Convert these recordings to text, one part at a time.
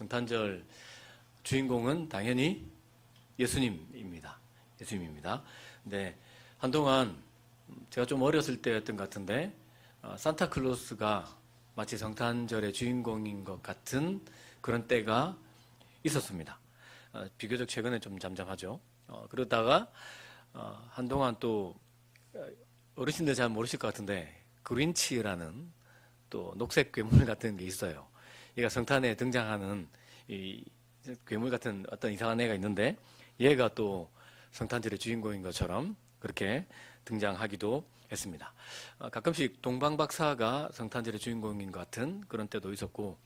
성탄절 주인공은 당연히 예수님입니다. 예수님입니다. 근데 한동안 제가 좀 어렸을 때였던 것 같은데 어, 산타클로스가 마치 성탄절의 주인공인 것 같은 그런 때가 있었습니다. 어, 비교적 최근에 좀 잠잠하죠. 어, 그러다가 어, 한동안 또 어, 어르신들 잘 모르실 것 같은데 그린치라는 또 녹색 괴물 같은 게 있어요. 얘가 성탄에 등장하는 이 괴물 같은 어떤 이상한 애가 있는데 얘가 또 성탄절의 주인공인 것처럼 그렇게 등장하기도 했습니다. 어, 가끔씩 동방박사가 성탄절의 주인공인 것 같은 그런 때도 있었고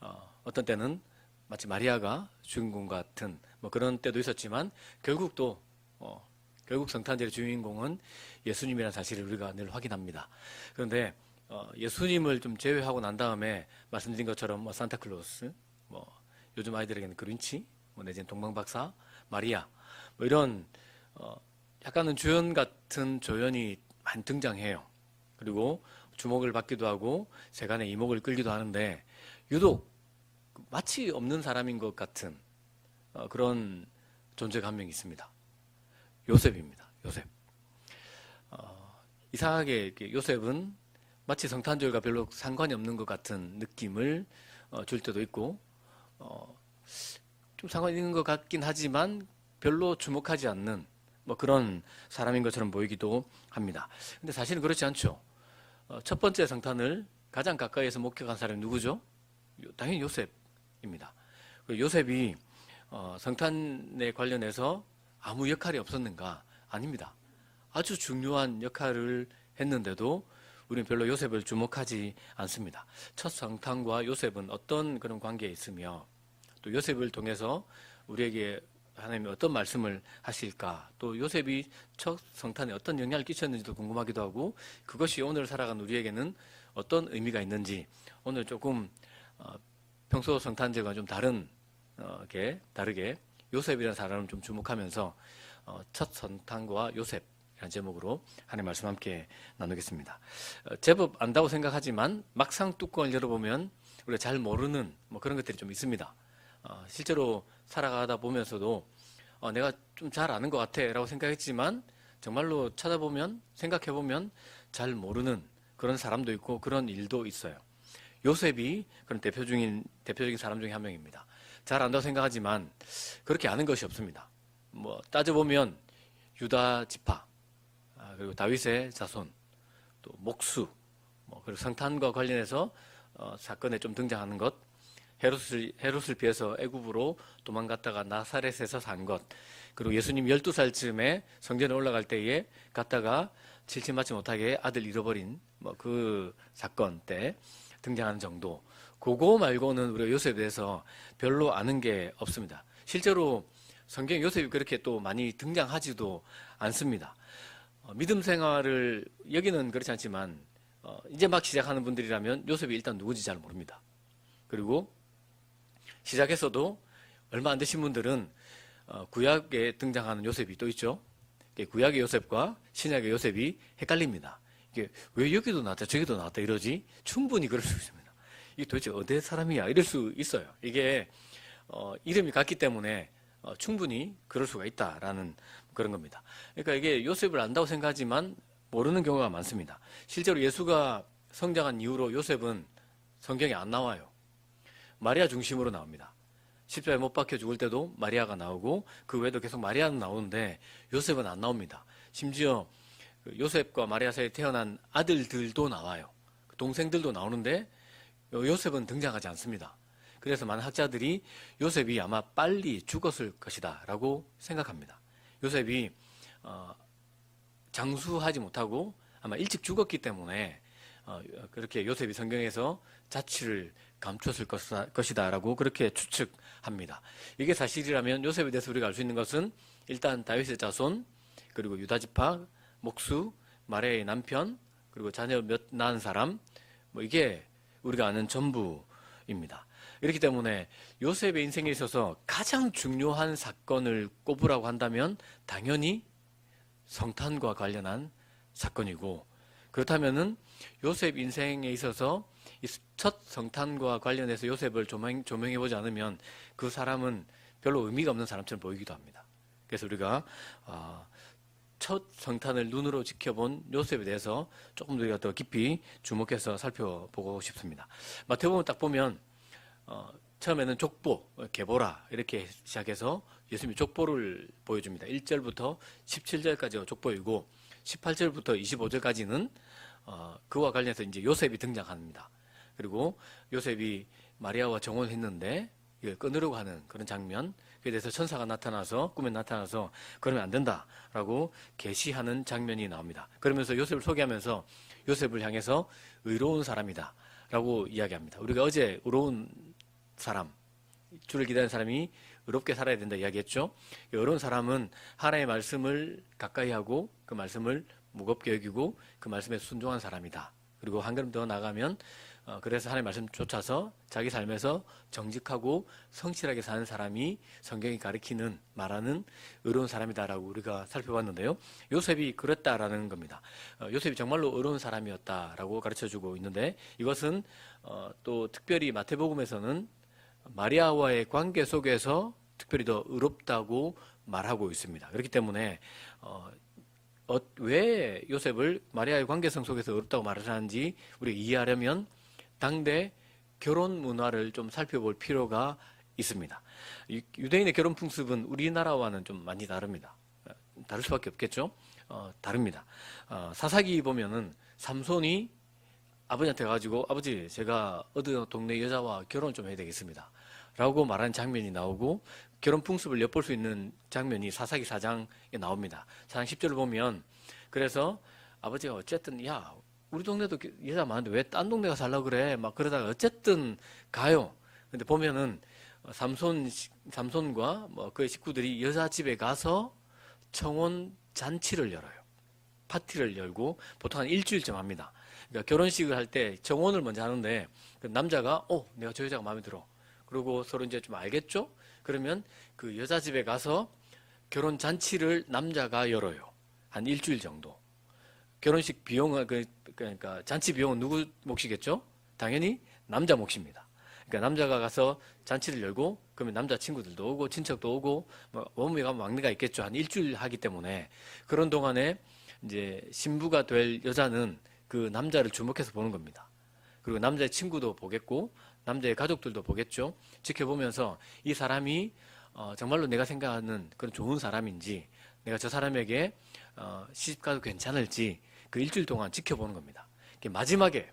어, 어떤 때는 마치 마리아가 주인공 같은 뭐 그런 때도 있었지만 결국 또 어, 결국 성탄절의 주인공은 예수님이라는 사실을 우리가 늘 확인합니다. 그런데 어, 예수님을 좀 제외하고 난 다음에 말씀드린 것처럼 뭐 산타클로스, 뭐 요즘 아이들에게는 그린치, 뭐 내지는 동방박사, 마리아, 뭐 이런 어, 약간은 주연 같은 조연이 많이 등장해요. 그리고 주목을 받기도 하고 세간의 이목을 끌기도 하는데 유독 마치 없는 사람인 것 같은 어, 그런 존재가 한 명 있습니다. 요셉입니다. 요셉. 어, 이상하게 요셉은 마치 성탄절과 별로 상관이 없는 것 같은 느낌을 어, 줄 때도 있고 어, 좀 상관 있는 것 같긴 하지만 별로 주목하지 않는 뭐 그런 사람인 것처럼 보이기도 합니다. 근데 사실은 그렇지 않죠. 어, 첫 번째 성탄을 가장 가까이에서 목격한 사람이 누구죠? 요- 당연히 요셉입니다. 그 요셉이 어, 성탄에 관련해서 아무 역할이 없었는가? 아닙니다. 아주 중요한 역할을 했는데도 우리는 별로 요셉을 주목하지 않습니다. 첫 성탄과 요셉은 어떤 그런 관계에 있으며 또 요셉을 통해서 우리에게 하나님이 어떤 말씀을 하실까 또 요셉이 첫 성탄에 어떤 영향을 끼쳤는지도 궁금하기도 하고 그것이 오늘 살아가는 우리에게는 어떤 의미가 있는지 오늘 조금 어, 평소 성탄절과 좀 다른 어, 게 다르게 요셉이라는 사람을 좀 주목하면서 어, 첫 성탄과 요셉이라는 제목으로 하나님 말씀 함께 나누겠습니다. 어, 제법 안다고 생각하지만 막상 뚜껑을 열어보면 우리가 잘 모르는 뭐 그런 것들이 좀 있습니다. 어, 실제로 살아가다 보면서도 어, 내가 좀 잘 아는 것 같아라고 생각했지만 정말로 찾아보면 생각해보면 잘 모르는 그런 사람도 있고 그런 일도 있어요. 요셉이 그런 대표적인 대표적인 사람 중에 한 명입니다. 잘 안다고 생각하지만 그렇게 아는 것이 없습니다. 뭐 따져보면 유다 지파 아, 그리고 다윗의 자손 또 목수 뭐 그리고 성탄과 관련해서 어, 사건에 좀 등장하는 것 헤롯을 헤롯을 피해서 애굽으로 도망갔다가 나사렛에서 산 것 그리고 예수님 12살쯤에 성전에 올라갈 때에 갔다가 칠칠 맞지 못하게 아들 잃어버린 뭐 그 사건 때 등장하는 정도 그거 말고는 우리가 요셉에 대해서 별로 아는 게 없습니다. 실제로 성경 요셉이 그렇게 또 많이 등장하지도 않습니다. 어, 믿음 생활을 여기는 그렇지 않지만 어, 이제 막 시작하는 분들이라면 요셉이 일단 누군지 잘 모릅니다. 그리고 시작해서도 얼마 안 되신 분들은 어, 구약에 등장하는 요셉이 또 있죠. 구약의 요셉과 신약의 요셉이 헷갈립니다. 이게 왜 여기도 나왔다 저기도 나왔다 이러지? 충분히 그럴 수 있습니다. 이게 도대체 어디 사람이야? 이럴 수 있어요. 이게 어, 이름이 같기 때문에 어, 충분히 그럴 수가 있다라는 그런 겁니다. 그러니까 이게 요셉을 안다고 생각하지만 모르는 경우가 많습니다. 실제로 예수가 성장한 이후로 요셉은 성경에 안 나와요. 마리아 중심으로 나옵니다. 십자가에 못 박혀 죽을 때도 마리아가 나오고 그 외에도 계속 마리아는 나오는데 요셉은 안 나옵니다. 심지어 그 요셉과 마리아 사이에 태어난 아들들도 나와요. 동생들도 나오는데 요- 요셉은 등장하지 않습니다. 그래서 많은 학자들이 요셉이 아마 빨리 죽었을 것이다 라고 생각합니다. 요셉이 어, 장수하지 못하고 아마 일찍 죽었기 때문에 어, 그렇게 요셉이 성경에서 자취를 감췄을 것이다, 것이다 라고 그렇게 추측합니다. 이게 사실이라면 요셉에 대해서 우리가 알 수 있는 것은 일단 다윗의 자손 그리고 유다 지파 목수 마레의 남편 그리고 자녀 몇 낳은 사람 뭐 이게 우리가 아는 전부입니다. 이렇기 때문에 요셉의 인생에 있어서 가장 중요한 사건을 꼽으라고 한다면 당연히 성탄과 관련한 사건이고 그렇다면은 요셉 인생에 있어서 이첫 성탄과 관련해서 요셉을 조명, 조명해 보지 않으면 그 사람은 별로 의미가 없는 사람처럼 보이기도 합니다. 그래서 우리가 어, 첫 성탄을 눈으로 지켜본 요셉에 대해서 조금 더 우리가 더 깊이 주목해서 살펴보고 싶습니다. 마태복음 딱 보면 어, 처음에는 족보, 개보라 이렇게 시작해서 예수님이 족보를 보여줍니다. 1절부터 17절까지가 족보이고 18절부터 25절까지는 어, 그와 관련해서 이제 요셉이 등장합니다. 그리고 요셉이 마리아와 정혼했는데 이걸 끊으려고 하는 그런 장면, 그에 대해서 천사가 나타나서 꿈에 나타나서 그러면 안 된다라고 계시하는 장면이 나옵니다. 그러면서 요셉을 소개하면서 요셉을 향해서 의로운 사람이다라고 이야기합니다. 우리가 어제 의로운 사람, 주를 기다리는 사람이 의롭게 살아야 된다 이야기했죠. 의로운 사람은 하나님의 말씀을 가까이 하고 그 말씀을 무겁게 여기고 그 말씀에 순종한 사람이다. 그리고 한 걸음 더 나가면 어, 그래서 하나님의 말씀 쫓아서 자기 삶에서 정직하고 성실하게 사는 사람이 성경이 가리키는 말하는 의로운 사람이다라고 우리가 살펴봤는데요. 요셉이 그랬다라는 겁니다. 어, 요셉이 정말로 의로운 사람이었다라고 가르쳐주고 있는데 이것은 어, 또 특별히 마태복음에서는 마리아와의 관계 속에서 특별히 더 의롭다고 말하고 있습니다. 그렇기 때문에 어, 어, 왜 요셉을 마리아의 관계성 속에서 의롭다고 말을 하는지 우리가 이해하려면 당대 결혼 문화를 좀 살펴볼 필요가 있습니다. 유- 유대인의 결혼 풍습은 우리나라와는 좀 많이 다릅니다. 어, 다를 수밖에 없겠죠. 어, 다릅니다. 어, 사사기 보면은 삼손이 아버지한테 가지고 아버지 제가 어느 동네 여자와 결혼 좀 해야 되겠습니다. 라고 말하는 장면이 나오고 결혼 풍습을 엿볼 수 있는 장면이 사사기 4장에 나옵니다. 4장 10절을 보면 그래서 아버지가 어쨌든 야 우리 동네도 여자 많은데 왜 딴 동네 가서 살라 그래 막 그러다가 어쨌든 가요. 근데 보면은 삼손 삼손과 뭐 그의 식구들이 여자 집에 가서 청혼 잔치를 열어요. 파티를 열고 보통 한 일주일쯤 합니다. 그러니까 결혼식을 할 때 정혼을 먼저 하는데 그 남자가 어 내가 저 여자가 마음에 들어. 그리고 서로 이제 좀 알겠죠? 그러면 그 여자 집에 가서 결혼 잔치를 남자가 열어요. 한 일주일 정도. 결혼식 비용은 그- 그러니까 잔치 비용은 누구 몫이겠죠? 당연히 남자 몫입니다. 그러니까 남자가 가서 잔치를 열고 그러면 남자 친구들도 오고 친척도 오고 뭐 어머니가 막내가 있겠죠. 한 일주일 하기 때문에 그런 동안에 이제 신부가 될 여자는 그 남자를 주목해서 보는 겁니다. 그리고 남자의 친구도 보겠고 남자의 가족들도 보겠죠. 지켜보면서 이 사람이 어, 정말로 내가 생각하는 그런 좋은 사람인지 내가 저 사람에게 어, 시집가도 괜찮을지 그 일주일 동안 지켜보는 겁니다. 마지막에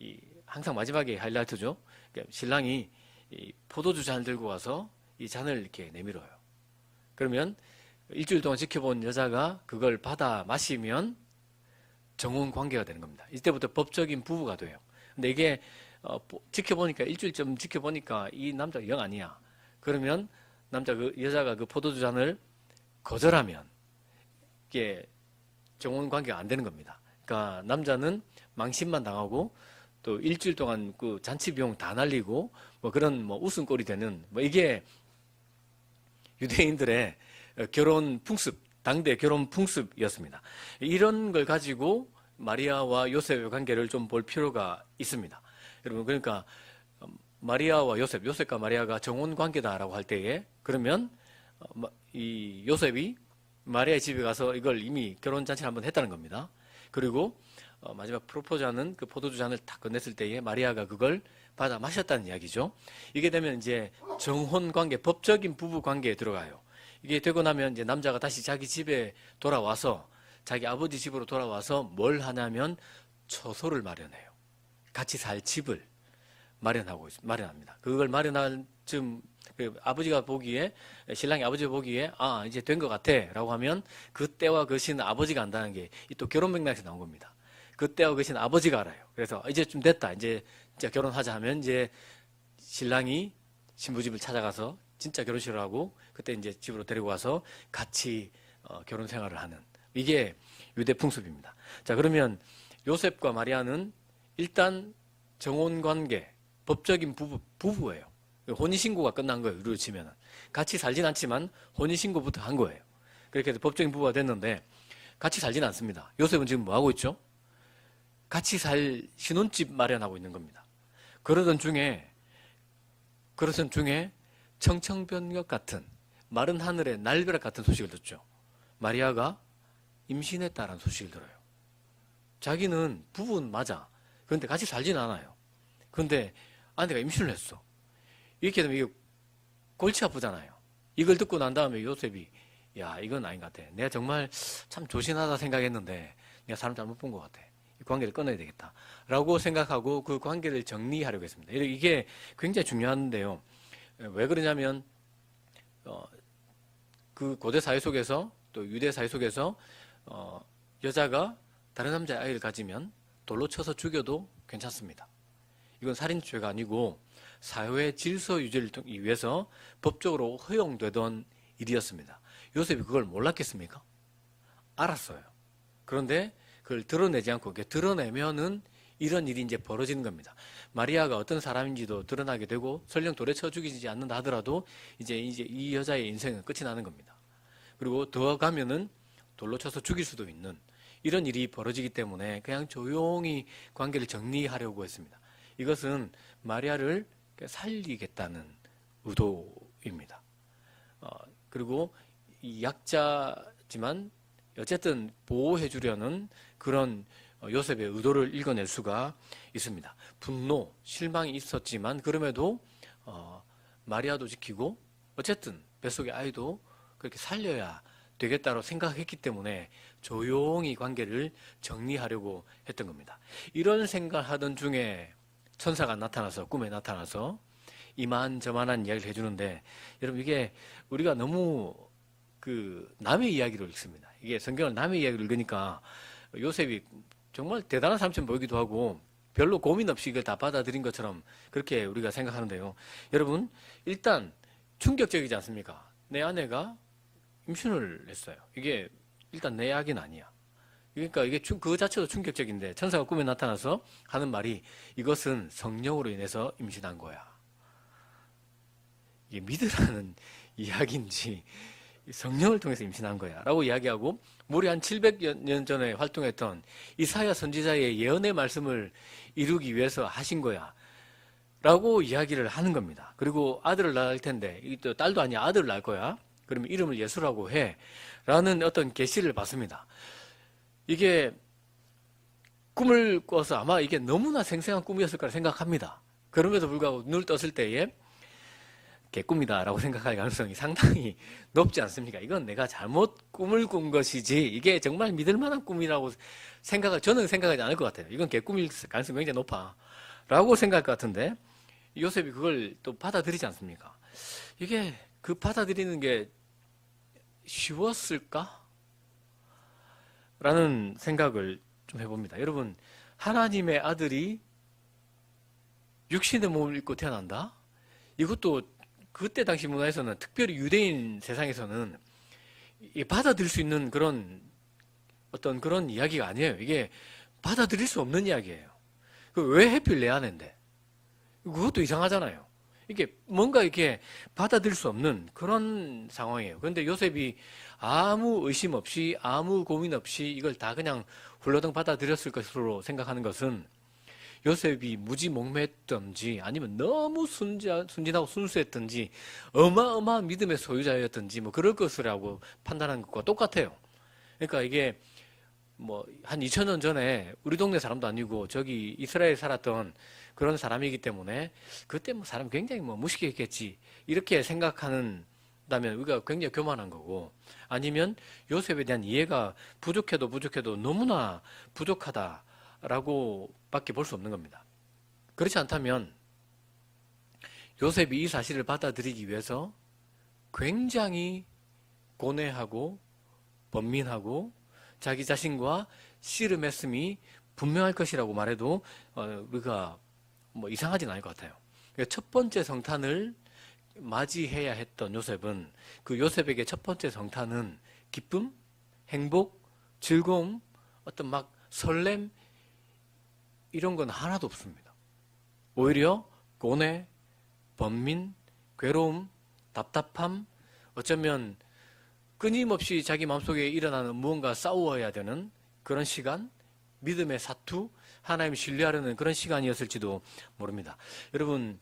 이 항상 마지막에 하이라이트죠. 그러니까 신랑이 이 포도주 잔을 들고 와서 이 잔을 이렇게 내밀어요. 그러면 일주일 동안 지켜본 여자가 그걸 받아 마시면 정혼 관계가 되는 겁니다. 이때부터 법적인 부부가 돼요. 근데 이게 어, 보- 지켜보니까 일주일쯤 지켜보니까 이 남자가 영 아니야. 그러면 남자 그 여자가 그 포도주 잔을 거절하면 이게 정혼 관계가 안 되는 겁니다. 그러니까 남자는 망신만 당하고 또 일주일 동안 그 잔치 비용 다 날리고 뭐 그런 뭐 웃음꼴이 되는 뭐 이게 유대인들의 결혼 풍습, 당대 결혼 풍습이었습니다. 이런 걸 가지고 마리아와 요셉의 관계를 좀 볼 필요가 있습니다. 여러분 그러니까 마리아와 요셉, 요셉과 마리아가 정혼 관계다라고 할 때에 그러면 어, 마- 이 요셉이 마리아의 집에 가서 이걸 이미 결혼 잔치를 한번 했다는 겁니다. 그리고 어, 마지막 프로포즈하는 그 포도주 잔을 딱 건넸을 때에 마리아가 그걸 받아 마셨다는 이야기죠. 이게 되면 이제 정혼 관계, 법적인 부부 관계에 들어가요. 이게 되고 나면 이제 남자가 다시 자기 집에 돌아와서 자기 아버지 집으로 돌아와서 뭘 하냐면 처소를 마련해요. 같이 살 집을 마련하고 있- 마련합니다. 그걸 마련할 즈음 그 아버지가 보기에 신랑이 아버지가 보기에 아 이제 된 것 같아라고 하면 그때와 그 시는 아버지가 안다는 게 또 결혼 맥락에서 나온 겁니다. 그때와 그 시는 아버지가 알아요. 그래서 이제 좀 됐다. 이제 진짜 결혼하자 하면 이제 신랑이 신부 집을 찾아가서 진짜 결혼식을 하고 그때 이제 집으로 데리고 와서 같이 어, 결혼 생활을 하는 이게 유대 풍습입니다. 자 그러면 요셉과 마리아는 일단 정혼 관계 법적인 부부 부부예요. 혼인 신고가 끝난 거예요. 우리로 치면은 같이 살진 않지만 혼인 신고부터 한 거예요. 그렇게 해서 법적인 부부가 됐는데 같이 살진 않습니다. 요셉은 지금 뭐 하고 있죠? 같이 살 신혼집 마련하고 있는 겁니다. 그러던 중에 그러던 중에 청청변력 같은 마른 하늘의 날벼락 같은 소식을 듣죠. 마리아가 임신했다라는 소식을 들어요. 자기는 부부는 맞아. 그런데 같이 살진 않아요. 그런데 아내가 임신을 했어. 이렇게 되면 이게 골치 아프잖아요. 이걸 듣고 난 다음에 요셉이 야 이건 아닌 것 같아. 내가 정말 참 조신하다 생각했는데 내가 사람 잘못 본 것 같아. 이 관계를 끊어야 되겠다. 라고 생각하고 그 관계를 정리하려고 했습니다. 이게 굉장히 중요한데요. 왜 그러냐면 어, 그 고대 사회 속에서 또 유대 사회 속에서 어, 여자가 다른 남자의 아이를 가지면 돌로 쳐서 죽여도 괜찮습니다. 이건 살인죄가 아니고 사회 질서 유지를 위해서 법적으로 허용되던 일이었습니다. 요셉이 그걸 몰랐겠습니까? 알았어요. 그런데 그걸 드러내지 않고 드러내면은 이런 일이 이제 벌어지는 겁니다. 마리아가 어떤 사람인지도 드러나게 되고 설령 돌에 쳐 죽이지 않는다 하더라도 이제 이제 이 여자의 인생은 끝이 나는 겁니다. 그리고 더 가면은 돌로 쳐서 죽일 수도 있는 이런 일이 벌어지기 때문에 그냥 조용히 관계를 정리하려고 했습니다. 이것은 마리아를 살리겠다는 의도입니다. 어, 그리고 이 약자지만 어쨌든 보호해 주려는 그런 요셉의 의도를 읽어낼 수가 있습니다. 분노, 실망이 있었지만 그럼에도 어, 마리아도 지키고 어쨌든 뱃속의 아이도 그렇게 살려야 되겠다고 생각했기 때문에 조용히 관계를 정리하려고 했던 겁니다. 이런 생각을 하던 중에 천사가 나타나서 꿈에 나타나서 이만저만한 이야기를 해주는데 여러분 이게 우리가 너무 그 남의 이야기를 읽습니다. 이게 성경을 남의 이야기를 읽으니까 요셉이 정말 대단한 사람처럼 보이기도 하고 별로 고민 없이 이걸 다 받아들인 것처럼 그렇게 우리가 생각하는데요. 여러분 일단 충격적이지 않습니까? 내 아내가 임신을 했어요. 이게 일단 내 약은 아니야. 그러니까 이게 그 자체도 충격적인데 천사가 꿈에 나타나서 하는 말이 이것은 성령으로 인해서 임신한 거야. 이게 믿으라는 이야기인지 성령을 통해서 임신한 거야. 라고 이야기하고 무려 한 700년 전에 활동했던 이사야 선지자의 예언의 말씀을 이루기 위해서 하신 거야. 라고 이야기를 하는 겁니다. 그리고 아들을 낳을 텐데, 또 딸도 아니야. 아들을 낳을 거야. 그러면 이름을 예수라고 해. 라는 어떤 계시를 받습니다. 이게 꿈을 꿔서 아마 이게 너무나 생생한 꿈이었을 거라 생각합니다. 그럼에도 불구하고 눈을 떴을 때에 개꿈이다라고 생각할 가능성이 상당히 높지 않습니까? 이건 내가 잘못 꿈을 꾼 것이지 이게 정말 믿을 만한 꿈이라고 생각을 저는 생각하지 않을 것 같아요. 이건 개꿈일 가능성이 굉장히 높아. 라고 생각할 것 같은데 요셉이 그걸 또 받아들이지 않습니까? 이게 그 받아들이는 게 쉬웠을까? 라는 생각을 좀 해봅니다. 여러분, 하나님의 아들이 육신의 몸을 입고 태어난다? 이것도 그때 당시 문화에서는 특별히 유대인 세상에서는 받아들일 수 있는 그런 어떤 그런 이야기가 아니에요. 이게 받아들일 수 없는 이야기예요. 그왜 해필 내 아내인데? 그것도 이상하잖아요. 이게 뭔가 이렇게 받아들일 수 없는 그런 상황이에요. 그런데 요셉이 아무 의심 없이 아무 고민 없이 이걸 다 그냥 훌러덩 받아들였을 것으로 생각하는 것은 요셉이 무지 목매했던지 아니면 너무 순진, 순진하고 순수했던지 어마어마한 믿음의 소유자였던지 뭐 그럴 것이라고 판단한 것과 똑같아요. 그러니까 이게 뭐한 2000년 전에 우리 동네 사람도 아니고 저기 이스라엘 살았던 그런 사람이기 때문에 그때 뭐 사람 굉장히 뭐 무식했겠지 이렇게 생각하는 다면 우리가 굉장히 교만한 거고 아니면 요셉에 대한 이해가 부족해도 부족해도 너무나 부족하다라고 밖에 볼 수 없는 겁니다. 그렇지 않다면 요셉이 이 사실을 받아들이기 위해서 굉장히 고뇌하고 번민하고 자기 자신과 씨름했음이 분명할 것이라고 말해도 어, 우리가 뭐 이상하진 않을 것 같아요. 그러니까 첫 번째 성탄을 맞이해야 했던 요셉은 그 요셉에게 첫 번째 성탄은 기쁨, 행복, 즐거움, 어떤 막 설렘 이런 건 하나도 없습니다. 오히려 고뇌, 번민, 괴로움, 답답함, 어쩌면 끊임없이 자기 마음속에 일어나는 무언가 싸워야 되는 그런 시간, 믿음의 사투, 하나님 신뢰하려는 그런 시간이었을지도 모릅니다. 여러분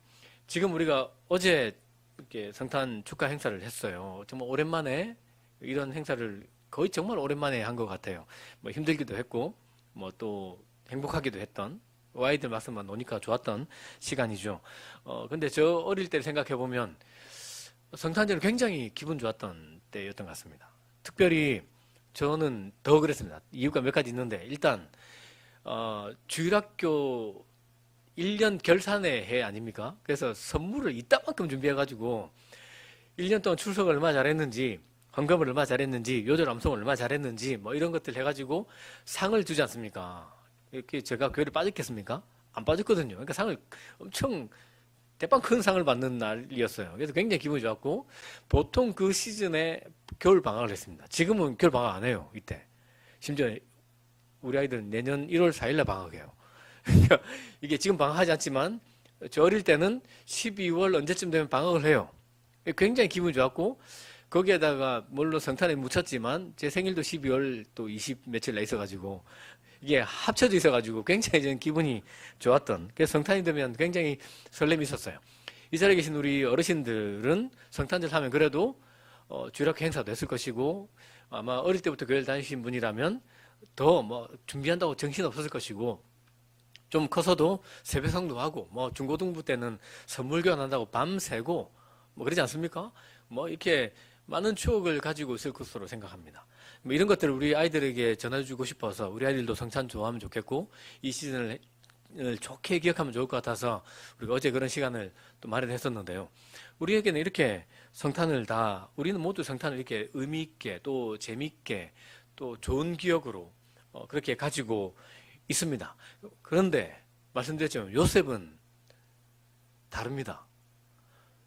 지금 우리가 어제 이렇게 성탄 축하 행사를 했어요. 정말 오랜만에 이런 행사를 거의 정말 오랜만에 한 것 같아요. 뭐 힘들기도 했고 뭐 또 행복하기도 했던 아이들 말씀만 노니까 좋았던 시간이죠. 어 근데 저 어릴 때 생각해 보면 성탄절은 굉장히 기분 좋았던 때였던 것 같습니다. 특별히 저는 더 그랬습니다. 이유가 몇 가지 있는데 일단 어, 주일학교 1년 결산의 해 아닙니까? 그래서 선물을 이따만큼 준비해가지고 1년 동안 출석을 얼마나 잘했는지 헌금을 얼마나 잘했는지 요절 암송을 얼마나 잘했는지 뭐 이런 것들 해가지고 상을 주지 않습니까? 이렇게 제가 교회를 빠졌겠습니까? 안 빠졌거든요. 그러니까 상을 엄청 대빵 큰 상을 받는 날이었어요. 그래서 굉장히 기분이 좋았고 보통 그 시즌에 겨울 방학을 했습니다. 지금은 겨울 방학 안 해요. 이때 심지어 우리 아이들은 내년 1월 4일날 방학해요. 그러니까 이게 지금 방학하지 않지만 저 어릴 때는 12월 언제쯤 되면 방학을 해요. 굉장히 기분이 좋았고 거기에다가 물론 성탄에 묻혔지만 제 생일도 12월 또 20 며칠 나 있어가지고 이게 합쳐져 있어가지고 굉장히 저는 기분이 좋았던 그래서 성탄이 되면 굉장히 설렘이 있었어요. 이 자리에 계신 우리 어르신들은 성탄절 하면 그래도 어, 주일학교 행사도 했을 것이고 아마 어릴 때부터 교회를 다니신 분이라면 더 뭐 준비한다고 정신 없었을 것이고 좀 커서도 세배성도 하고 뭐 중고등부 때는 선물 교환한다고 밤새고 뭐 그러지 않습니까? 뭐 이렇게 많은 추억을 가지고 있을 것으로 생각합니다. 뭐 이런 것들을 우리 아이들에게 전해주고 싶어서 우리 아이들도 성찬 좋아하면 좋겠고 이 시즌을 좋게 기억하면 좋을 것 같아서 우리가 어제 그런 시간을 또 마련했었는데요. 우리에게는 이렇게 성탄을 다 우리는 모두 성탄을 이렇게 의미 있게 또 재미있게 또 좋은 기억으로 어, 그렇게 가지고 있습니다. 그런데 말씀드렸지만 요셉은 다릅니다.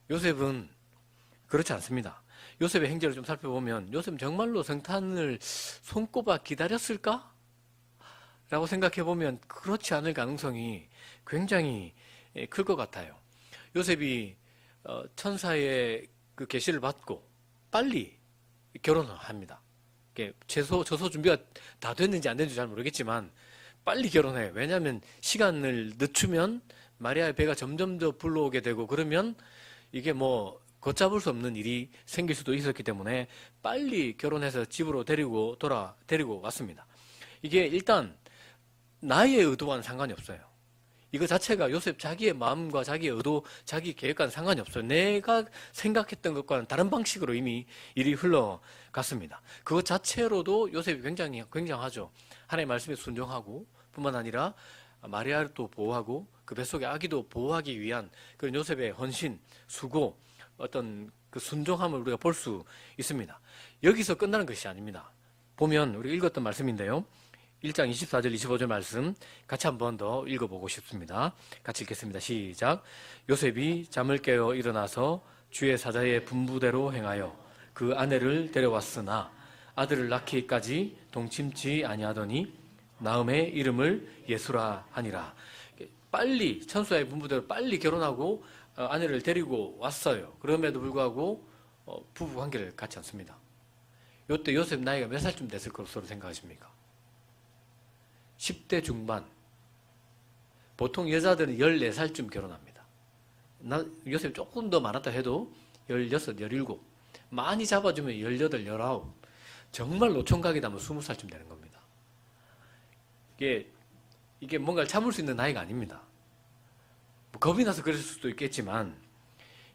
요셉은 그렇지 않습니다. 요셉의 행적을 좀 살펴보면 요셉은 정말로 성탄을 손꼽아 기다렸을까? 라고 생각해 보면 그렇지 않을 가능성이 굉장히 클 것 같아요. 요셉이 어, 천사의 그 계시를 받고 빨리 결혼을 합니다. 제소 저소 준비가 다 됐는지 안 됐는지 잘 모르겠지만 빨리 결혼해. 왜냐하면 시간을 늦추면 마리아의 배가 점점 더 불러오게 되고 그러면 이게 뭐 걷잡을 수 없는 일이 생길 수도 있었기 때문에 빨리 결혼해서 집으로 데리고 돌아 데리고 왔습니다. 이게 일단 나의 의도와는 상관이 없어요. 이거 자체가 요셉 자기의 마음과 자기의 의도, 자기 계획과는 상관이 없어요. 내가 생각했던 것과는 다른 방식으로 이미 일이 흘러갔습니다. 그것 자체로도 요셉이 굉장히 굉장하죠. 하나님의 말씀에 순종하고 뿐만 아니라 마리아를 또 보호하고 그 뱃속의 아기도 보호하기 위한 그런 요셉의 헌신, 수고, 어떤 그 순종함을 우리가 볼 수 있습니다. 여기서 끝나는 것이 아닙니다. 보면 우리 읽었던 말씀인데요. 1장 24절 25절 말씀 같이 한번 더 읽어보고 싶습니다. 같이 읽겠습니다. 시작. 요셉이 잠을 깨어 일어나서 주의 사자의 분부대로 행하여 그 아내를 데려왔으나 아들을 낳기까지 동침치 아니하더니 나음의 이름을 예수라 하니라. 빨리 천수의 분부대로 빨리 결혼하고 어, 아내를 데리고 왔어요. 그럼에도 불구하고 어, 부부 관계를 갖지 않습니다. 요때 요셉 나이가 몇 살쯤 됐을 것으로 생각하십니까? 10대 중반. 보통 여자들은 14살쯤 결혼합니다. 나, 요셉 조금 더 많았다 해도 16, 17. 많이 잡아주면 18, 19. 정말 노총각이다면 20살쯤 되는 겁니다. 이게, 이게 뭔가를 참을 수 있는 나이가 아닙니다. 뭐 겁이 나서 그랬을 수도 있겠지만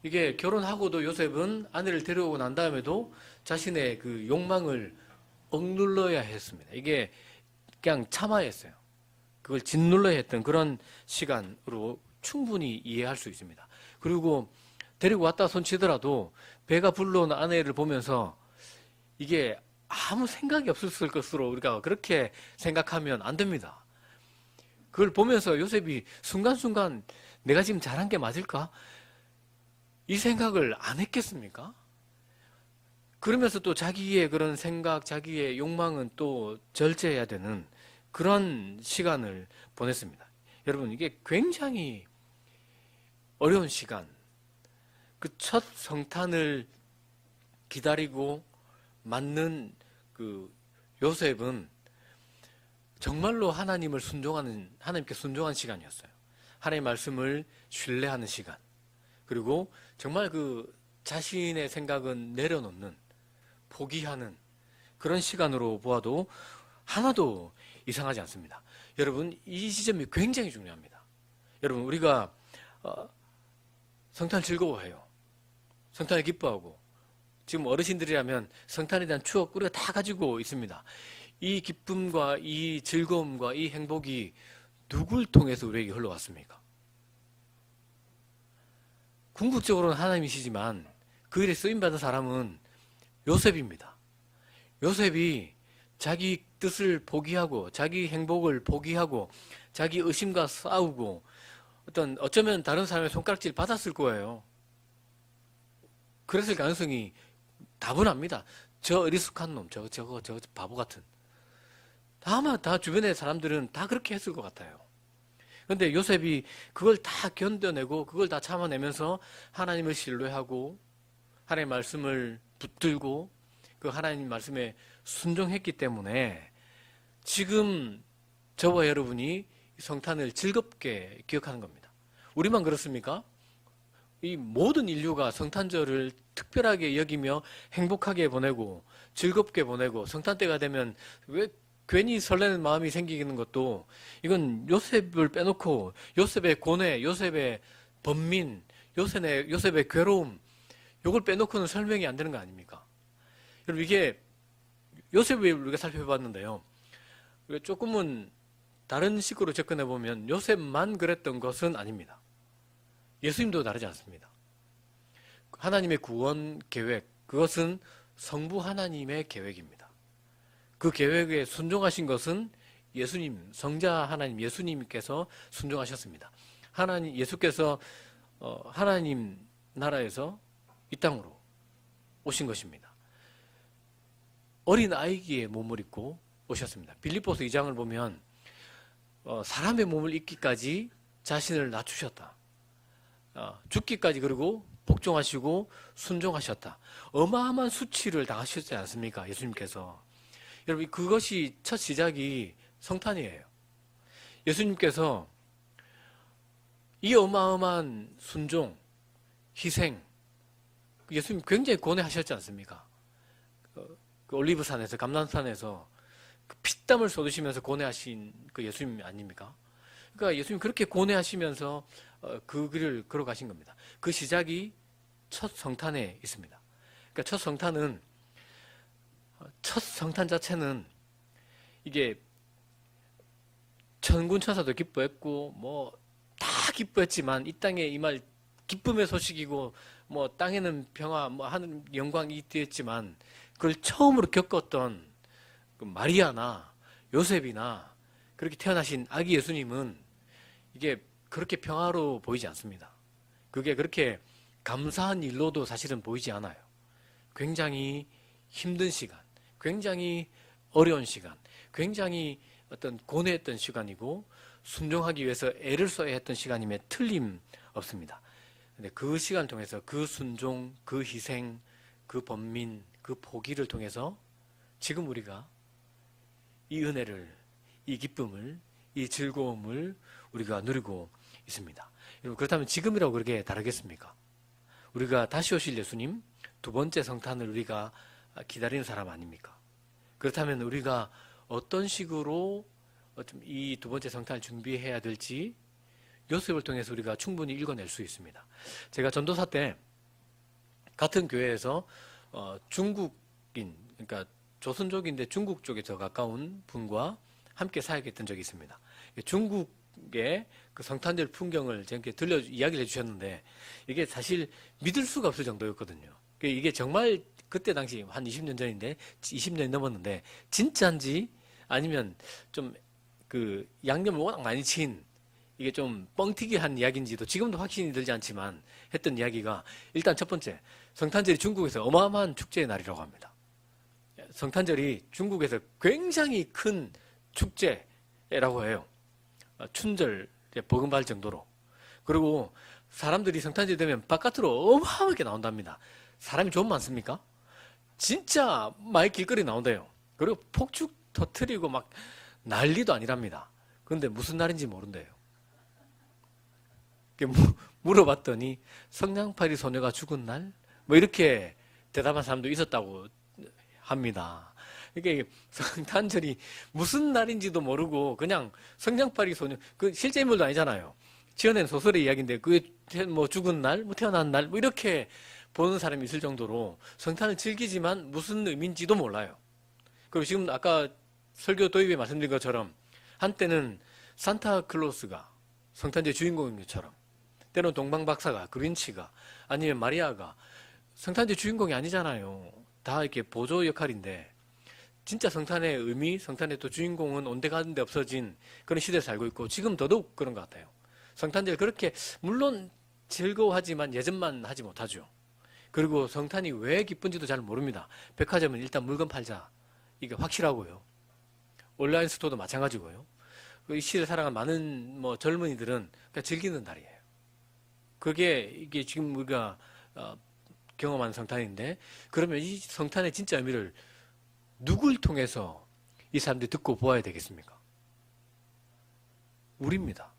이게 결혼하고도 요셉은 아내를 데려오고 난 다음에도 자신의 그 욕망을 억눌러야 했습니다. 이게 그냥 참아야 했어요. 그걸 짓눌러야 했던 그런 시간으로 충분히 이해할 수 있습니다. 그리고 데리고 왔다 손치더라도 배가 불러온 아내를 보면서 이게 아무 생각이 없었을 것으로 우리가 그렇게 생각하면 안 됩니다. 그걸 보면서 요셉이 순간순간 내가 지금 잘한 게 맞을까? 이 생각을 안 했겠습니까? 그러면서 또 자기의 그런 생각, 자기의 욕망은 또 절제해야 되는 그런 시간을 보냈습니다. 여러분, 이게 굉장히 어려운 시간. 그 첫 성탄을 기다리고 맞는 그 요셉은 정말로 하나님을 순종하는 하나님께 순종한 시간이었어요. 하나님의 말씀을 신뢰하는 시간. 그리고 정말 그 자신의 생각은 내려놓는 포기하는 그런 시간으로 보아도 하나도 이상하지 않습니다. 여러분 이 지점이 굉장히 중요합니다. 여러분 우리가 어, 성탄 즐거워해요. 성탄을 기뻐하고 지금 어르신들이라면 성탄에 대한 추억 우리가 다 가지고 있습니다. 이 기쁨과 이 즐거움과 이 행복이 누굴 통해서 우리에게 흘러왔습니까? 궁극적으로는 하나님이시지만 그 일에 쓰임받은 사람은 요셉입니다. 요셉이 자기 뜻을 포기하고 자기 행복을 포기하고 자기 의심과 싸우고 어떤 어쩌면 다른 사람의 손가락질 받았을 거예요. 그랬을 가능성이 다분합니다. 저 어리숙한 놈, 저, 저거, 저 바보 같은. 아마 다 주변의 사람들은 다 그렇게 했을 것 같아요. 그런데 요셉이 그걸 다 견뎌내고 그걸 다 참아내면서 하나님을 신뢰하고 하나님의 말씀을 붙들고 그 하나님 말씀에 순종했기 때문에 지금 저와 여러분이 성탄을 즐겁게 기억하는 겁니다. 우리만 그렇습니까? 이 모든 인류가 성탄절을 특별하게 여기며 행복하게 보내고 즐겁게 보내고 성탄 때가 되면 왜 괜히 설레는 마음이 생기는 것도 이건 요셉을 빼놓고 요셉의 고뇌, 요셉의 번민, 요셉의, 요셉의 괴로움 이걸 빼놓고는 설명이 안 되는 거 아닙니까? 여러분 이게 요셉을 우리가 살펴봤는데요. 조금은 다른 식으로 접근해 보면 요셉만 그랬던 것은 아닙니다. 예수님도 다르지 않습니다. 하나님의 구원 계획, 그것은 성부 하나님의 계획입니다. 그 계획에 순종하신 것은 예수님, 성자 하나님 예수님께서 순종하셨습니다. 하나님, 예수께서 어, 하나님 나라에서 이 땅으로 오신 것입니다. 어린 아이기에 몸을 입고 오셨습니다. 빌립보서 2장을 보면 어, 사람의 몸을 입기까지 자신을 낮추셨다. 어, 죽기까지 그리고 복종하시고 순종하셨다. 어마어마한 수치를 당하셨지 않습니까? 예수님께서. 여러분 그것이 첫 시작이 성탄이에요. 예수님께서 이 어마어마한 순종, 희생, 예수님 굉장히 고뇌하셨지 않습니까? 그, 그 올리브산에서 감남산에서 그 피땀을 쏟으시면서 고뇌하신 그 예수님 아닙니까? 그러니까 예수님 그렇게 고뇌하시면서 어, 그 길을 걸어가신 겁니다. 그 시작이 첫 성탄에 있습니다. 그러니까 첫 성탄은 어, 첫 성탄 자체는 이게 천군 천사도 기뻐했고 뭐 다 기뻐했지만 이 땅에 이말 기쁨의 소식이고 뭐 땅에는 평화 뭐 하는 영광이 되었지만 그걸 처음으로 겪었던 그 마리아나 요셉이나 그렇게 태어나신 아기 예수님은 이게 그렇게 평화로 보이지 않습니다. 그게 그렇게 감사한 일로도 사실은 보이지 않아요. 굉장히 힘든 시간, 굉장히 어려운 시간, 굉장히 어떤 고뇌했던 시간이고 순종하기 위해서 애를 써야 했던 시간임에 틀림 없습니다. 근데 그 시간 통해서 그 순종, 그 희생, 그 번민, 그 포기를 통해서 지금 우리가 이 은혜를, 이 기쁨을, 이 즐거움을 우리가 누리고 있습니다. 여러분, 그렇다면 지금이라고 그렇게 다르겠습니까? 우리가 다시 오실 예수님, 두 번째 성탄을 우리가 기다리는 사람 아닙니까? 그렇다면 우리가 어떤 식으로 이 두 번째 성탄을 준비해야 될지 요셉을 통해서 우리가 충분히 읽어낼 수 있습니다. 제가 전도사 때 같은 교회에서 어, 중국인, 그러니까 조선족인데 중국 쪽에 더 가까운 분과 함께 사역했던 적이 있습니다. 중국의 그 성탄절 풍경을 저한테 들려 이야기를 해주셨는데 이게 사실 믿을 수가 없을 정도였거든요. 이게 정말 그때 당시 한 20년 전인데 20년이 넘었는데 진짜인지 아니면 좀 그 양념을 워낙 많이 친 이게 좀 뻥튀기 한 이야기인지도 지금도 확신이 들지 않지만 했던 이야기가 일단 첫 번째 성탄절이 중국에서 어마어마한 축제의 날이라고 합니다. 성탄절이 중국에서 굉장히 큰 축제라고 해요. 춘절에 버금갈 정도로. 그리고 사람들이 성탄절 되면 바깥으로 어마어마하게 나온답니다. 사람이 좀 많습니까? 진짜 많이 길거리 나온대요. 그리고 폭죽 터트리고 막 난리도 아니랍니다. 그런데 무슨 날인지 모른대요. 물어봤더니 성냥팔이 소녀가 죽은 날? 뭐 이렇게 대답한 사람도 있었다고 합니다. 이게 성탄절이 무슨 날인지도 모르고 그냥 성냥팔이 소녀 그 실제 인물도 아니잖아요. 지어낸 소설의 이야기인데 그게 태- 뭐 죽은 날, 뭐 태어난 날, 뭐 이렇게 보는 사람이 있을 정도로 성탄을 즐기지만 무슨 의미인지도 몰라요. 그리고 지금 아까 설교 도입에 말씀드린 것처럼 한때는 산타클로스가 성탄제 주인공인 것처럼 때로는 동방박사가 그린치가 아니면 마리아가 성탄제 주인공이 아니잖아요. 다 이렇게 보조 역할인데 진짜 성탄의 의미, 성탄의 또 주인공은 온데간데 없어진 그런 시대에 살고 있고 지금 더더욱 그런 것 같아요. 성탄절 그렇게 물론 즐거워하지만 예전만 하지 못하죠. 그리고 성탄이 왜 기쁜지도 잘 모릅니다. 백화점은 일단 물건 팔자. 이게 확실하고요. 온라인 스토어도 마찬가지고요. 그이 시대를 살아간 많은 뭐 젊은이들은 그냥 즐기는 날이에요. 그게 이게 지금 우리가 어, 경험한 성탄인데 그러면 이 성탄의 진짜 의미를 누굴 통해서 이 사람들이 듣고 보아야 되겠습니까? 우리입니다.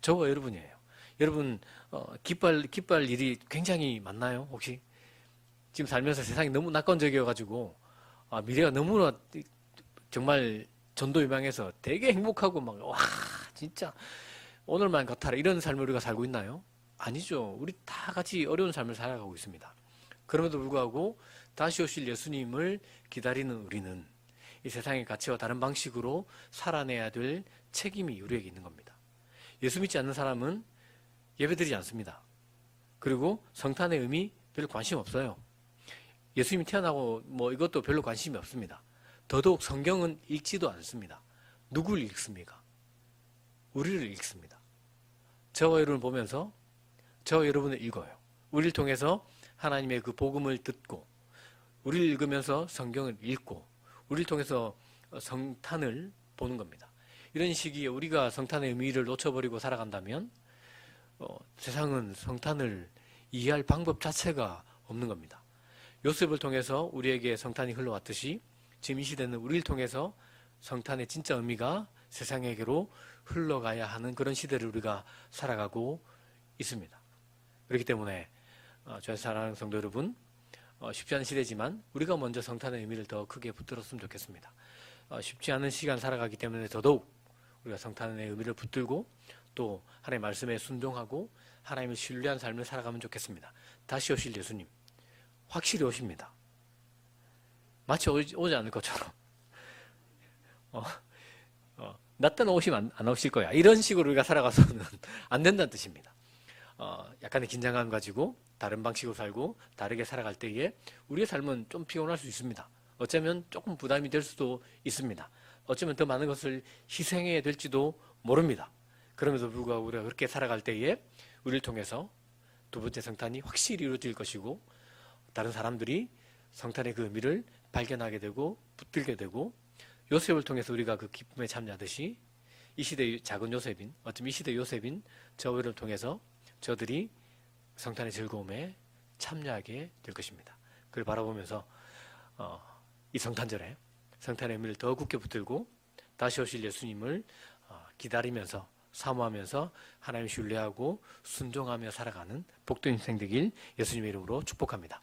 저와 여러분이에요. 여러분 어, 기뻐할 기뻐할 일이 굉장히 많나요? 혹시 지금 살면서 세상이 너무 낙관적이어가지고 아, 미래가 너무나 정말 전도유망해서 되게 행복하고 막 와 진짜 오늘만 같아라 이런 삶을 우리가 살고 있나요? 아니죠. 우리 다 같이 어려운 삶을 살아가고 있습니다. 그럼에도 불구하고 다시 오실 예수님을 기다리는 우리는 이 세상의 가치와 다른 방식으로 살아내야 될 책임이 우리에게 있는 겁니다. 예수 믿지 않는 사람은 예배드리지 않습니다. 그리고 성탄의 의미 별로 관심 없어요. 예수님이 태어나고 뭐 이것도 별로 관심이 없습니다. 더더욱 성경은 읽지도 않습니다. 누굴 읽습니까? 우리를 읽습니다. 저와 여러분을 보면서 저와 여러분을 읽어요. 우리를 통해서 하나님의 그 복음을 듣고 우리를 읽으면서 성경을 읽고 우리를 통해서 성탄을 보는 겁니다. 이런 시기에 우리가 성탄의 의미를 놓쳐버리고 살아간다면 어, 세상은 성탄을 이해할 방법 자체가 없는 겁니다. 요셉을 통해서 우리에게 성탄이 흘러왔듯이 지금 이 시대는 우리를 통해서 성탄의 진짜 의미가 세상에게로 흘러가야 하는 그런 시대를 우리가 살아가고 있습니다. 그렇기 때문에 어, 저희 사랑하는 성도 여러분 어, 쉽지 않은 시대지만 우리가 먼저 성탄의 의미를 더 크게 붙들었으면 좋겠습니다. 어, 쉽지 않은 시간 살아가기 때문에 더더욱 우리가 성탄의 의미를 붙들고 또 하나님의 말씀에 순종하고 하나님을 신뢰한 삶을 살아가면 좋겠습니다. 다시 오실 예수님 확실히 오십니다. 마치 오지, 오지 않을 것처럼 어, 어, 나 때는 오시면 안, 안 오실 거야. 이런 식으로 우리가 살아가서는 안 된다는 뜻입니다. 어, 약간의 긴장감 가지고 다른 방식으로 살고 다르게 살아갈 때에 우리의 삶은 좀 피곤할 수 있습니다. 어쩌면 조금 부담이 될 수도 있습니다. 어쩌면 더 많은 것을 희생해야 될지도 모릅니다. 그럼에도 불구하고 우리가 그렇게 살아갈 때에 우리를 통해서 두 번째 성탄이 확실히 이루어질 것이고 다른 사람들이 성탄의 그 의미를 발견하게 되고 붙들게 되고 요셉을 통해서 우리가 그 기쁨에 참여하듯이 이 시대의 작은 요셉인 어쩌면 이 시대 요셉인 저희를 통해서 저들이 성탄의 즐거움에 참여하게 될 것입니다. 그걸 바라보면서 어, 이 성탄절에 성탄의 의미를 더 굳게 붙들고 다시 오실 예수님을 어, 기다리면서 사모하면서 하나님 신뢰하고 순종하며 살아가는 복된 인생 되길 예수님의 이름으로 축복합니다.